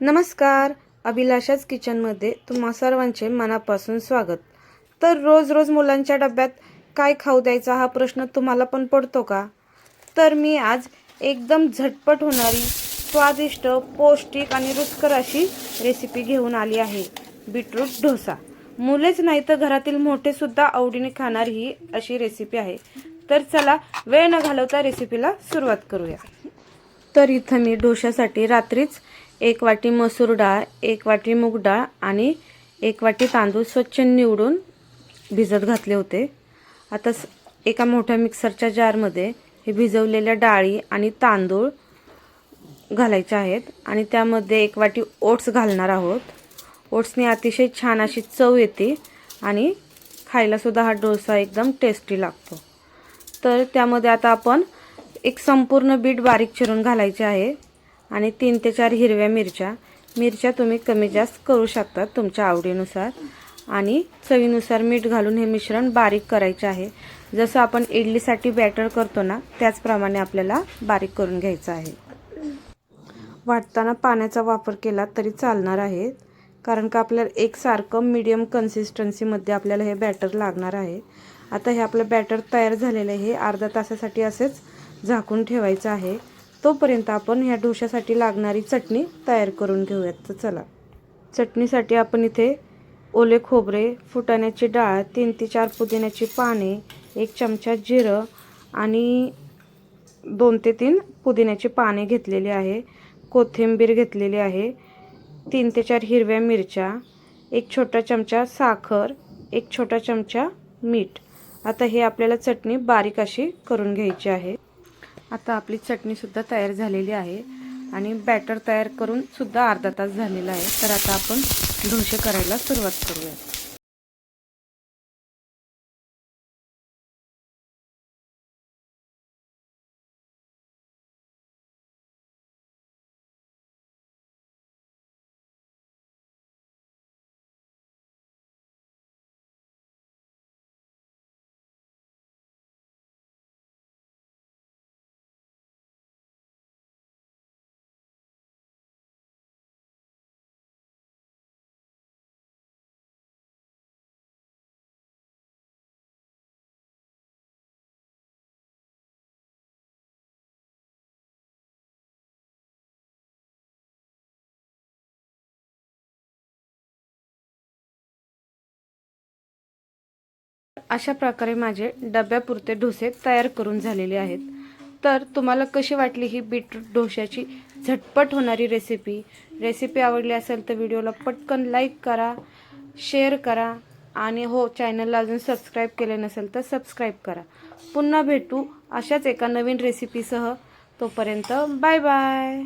नमस्कार. अभिलाषाच किचनमध्ये तुम्हा सर्वांचे मनापासून स्वागत. तर रोज रोज मुलांच्या डब्यात काय खाऊ द्यायचा हा प्रश्न तुम्हाला पण पडतो का? तर मी आज एकदम झटपट होणारी स्वादिष्ट पौष्टिक आणि रुचकर अशी रेसिपी घेऊन आली आहे. बीटरूट डोसा. मुलेच नाही तर घरातील मोठेसुद्धा आवडीने खाणारी ही अशी रेसिपी आहे. तर चला वेळ न घालवता रेसिपीला सुरुवात करूया. तर इथं मी डोशासाठी रात्रीच एक वाटी मसूर डाळ एक वाटी मूग डाळ आणि एक वाटी तांदूळ स्वच्छ निवडून भिजत घातले होते. आता स- एका मोठ्या मिक्सरच्या जारमध्ये हे भिजवलेल्या डाळी आणि तांदूळ घालायचे आहेत आणि त्यामध्ये एक वाटी ओट्स घालणार आहोत. ओट्सने अतिशय छान अशी चव येते आणि खायलासुद्धा हा डोसा एकदम टेस्टी लागतो. तर त्यामध्ये आता आपण एक संपूर्ण बीट बारीक चिरून घालायचे आहे. आणि तीन ते चार हिरव्या मिरच्या. मिरच्या तुम्ही कमी जास्त करू शकता तुमच्या आवडीनुसार. आणि चवीनुसार मीठ घालून हे मिश्रण बारीक करायचे आहे. जसं आपण इडलीसाठी बॅटर करतो ना त्याचप्रमाणे आपल्याला बारीक करून घ्यायचं आहे. वाटताना पाण्याचा वापर केला तरी चालणार आहे. कारण का आपल्याला एकसारखं मीडियम कन्सिस्टन्सीमध्ये आपल्याला हे बॅटर लागणार आहे. आता हे आपलं बॅटर तयार झालेलं आहे. हे अर्धा तासासाठी असेच झाकून ठेवायचं आहे. तोपर्यंत आपण ह्या डोशासाठी लागणारी चटणी तयार करून घेऊयात. तर चला. चटणीसाठी आपण इथे ओले खोबरे फुटाण्याची डाळ तीन ते चार पुदिन्याची पाने एक चमचा जिरं आणि दोन ते तीन पुदिन्याची पाने घेतलेली आहे. कोथिंबीर घेतलेली आहे. तीन ते चार हिरव्या मिरच्या एक छोटा चमचा साखर एक छोटा चमचा मीठ. आता हे आपल्याला चटणी बारीक अशी करून घ्यायची आहे. आता आपली चटणीसुद्धा तयार झालेली आहे. आणि बॅटर तयार करून सुद्धा अर्धा तास झालेला आहे. तर आता आपण डोसे करायला सुरुवात करूया अशा प्रकारे माझे डब्यापुरते डोसे तयार करून झालेले आहेत. तर तुम्हाला कशी वाटली ही बीटरूट डोश्याची झटपट होणारी रेसिपी रेसिपी आवडली असेल तर व्हिडिओला पटकन लाईक करा शेअर करा आणि हो चॅनलला अजून सबस्क्राईब केले नसेल तर सबस्क्राईब करा. पुन्हा भेटू अशाच एका नवीन रेसिपीसह तोपर्यंत बाय बाय